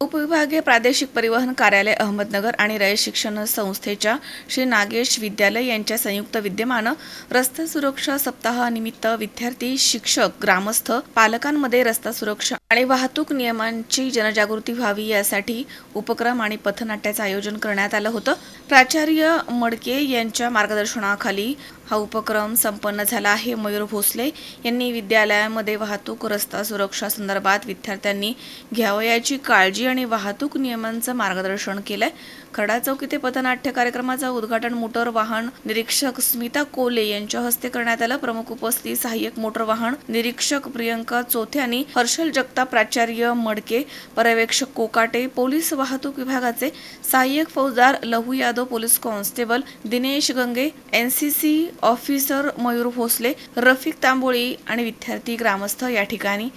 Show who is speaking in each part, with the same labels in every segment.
Speaker 1: उपविभागीय प्रादेशिक परिवहन कार्यालय अहमदनगर आणि रयत शिक्षण संस्थेच्या श्री नागेश विद्यालय यांच्या संयुक्त विद्यमानं रस्ता सुरक्षा सप्ताहानिमित्त विद्यार्थी शिक्षक ग्रामस्थ पालकांमध्ये रस्ता सुरक्षा आणि वाहतूक नियमांची जनजागृती व्हावी यासाठी उपक्रम आणि पथनाट्याचं आयोजन करण्यात आलं होतं. प्राचार्य मडके यांच्या मार्गदर्शनाखाली हा उपक्रम संपन्न झाला आहे. मयूर भोसले यांनी विद्यालयामध्ये वाहतूक रस्ता सुरक्षा संदर्भात विद्यार्थ्यांनी घ्यावयाची काळजी आणि वाहतूक नियमांचं मार्गदर्शन केलंय. खडा चौक इथे पथनाट्य कार्यक्रमाचं उद्घाटन मोटर वाहन निरीक्षक स्मिता कोले यांच्या हस्ते करण्यात आलं. प्रमुख उपस्थिती सहाय्यक मोटर वाहन निरीक्षक प्रियंका चोथे आणि हर्षल जगताप प्राचार्य मडके पर्यवेक्षक कोकाटे पोलीस वाहतूक विभागाचे सहाय्यक फौजदार Lahu Yadav police constable Dinesh Gange NCC officer Mayur Bhosale Rafiq Tamboli आणि विद्यार्थी ग्रामस्थ या ठिकाणी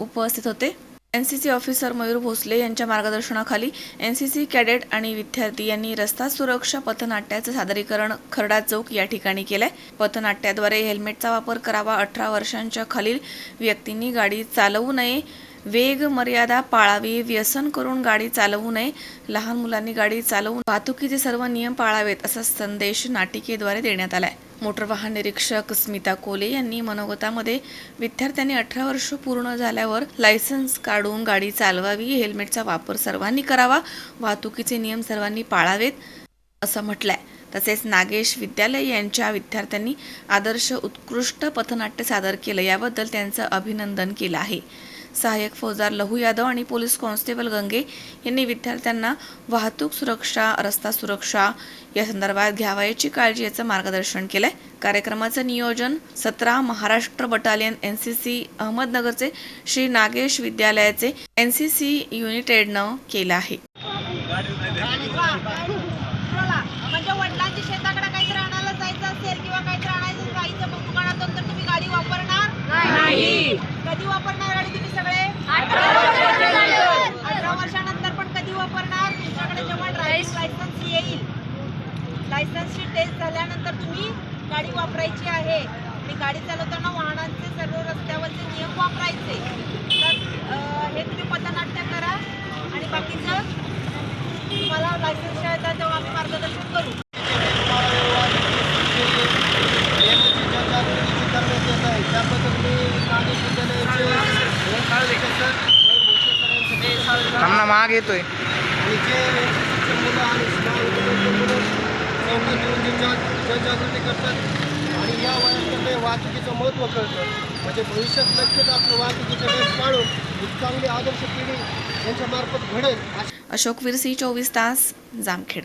Speaker 1: उपस्थित होते. N C C officer Mayur Bhosale यांच्या मार्गदर्शनाखाली एन सी सी कॅडेट आणि विद्यार्थी यांनी रस्ता सुरक्षा पथनाट्याचं सादरीकरण खरडा चौक या ठिकाणी केलंय. पथनाट्याद्वारे हेल्मेटचा वापर करावा अठरा वर्षांच्या खालील व्यक्तींनी गाडी चालवू नये. वेग मर्यादा पाळावी व्यसन करून गाडी चालवू नये. लहान मुलांनी गाडी चालवून वाहतुकीचे सर्व नियम पाळावेत असा संदेश नाटिकेद्वारे देण्यात आलाय. मोटर वाहन निरीक्षक स्मिता कोले यांनी मनोगतामध्ये विद्यार्थ्यांनी अठरा वर्ष पूर्ण झाल्यावर लायसन्स काढून गाडी चालवावी हेल्मेटचा वापर सर्वांनी करावा वाहतुकीचे नियम सर्वांनी पाळावेत असं म्हटलंय. तसेच नागेश विद्यालय यांच्या विद्यार्थ्यांनी आदर्श उत्कृष्ट पथनाट्य सादर केलं. याबद्दल त्यांचं अभिनंदन केलं आहे. सहाय्यक फौजदार लहू यादव आणि पोलीस कॉन्स्टेबल गंगे यांनी विद्यार्थ्यांना वाहतूक सुरक्षा रस्ता सुरक्षा या संदर्भात घ्यावयाची काळजी याचं मार्गदर्शन केलंय. कार्यक्रमाचं नियोजन सतरा Maharashtra battalion N C C अहमदनगरचे श्री नागेश विद्यालयाचे एन सी सी युनिटेडनं केलं आहे.
Speaker 2: म्हणजे वडिलांच्या शेताकडे काहीतरी आणायला जायचं असेल किंवा काहीतरी आणायचं जायचं मग दुकानातून तर तुम्ही गाडी वापरणार? नाही. कधी वापरणार गाडी तुम्ही सगळे? अठरा वर्षानंतर. पण कधी वापरणार? तुमच्याकडे जेव्हा ड्रायव्हिंग लायसन्स येईल. लायसन्सची टेस्ट झाल्यानंतर तुम्ही गाडी वापरायची आहे. आणि गाडी चालवताना वाहनांचे सर्व रस्त्यावरचे नियम वापरायचे तर अं, हे तुम्ही पथनाट्य करा आणि बाकीचं तुम्हाला लायसन्स येतात तेव्हा आम्ही मार्गदर्शन करू
Speaker 3: थांब ना माग येतोय.
Speaker 4: जनजागृती करतात आणि या वाहतुकीचं महत्त्व कळतं म्हणजे भविष्यात नक्कीच आपलं वाहतुकीचं वेळ पाळून एक चांगली आदर्श पिढी यांच्यामार्फत घडेल. अशी
Speaker 1: अशोक विरसी चोवीस तास जामखेड.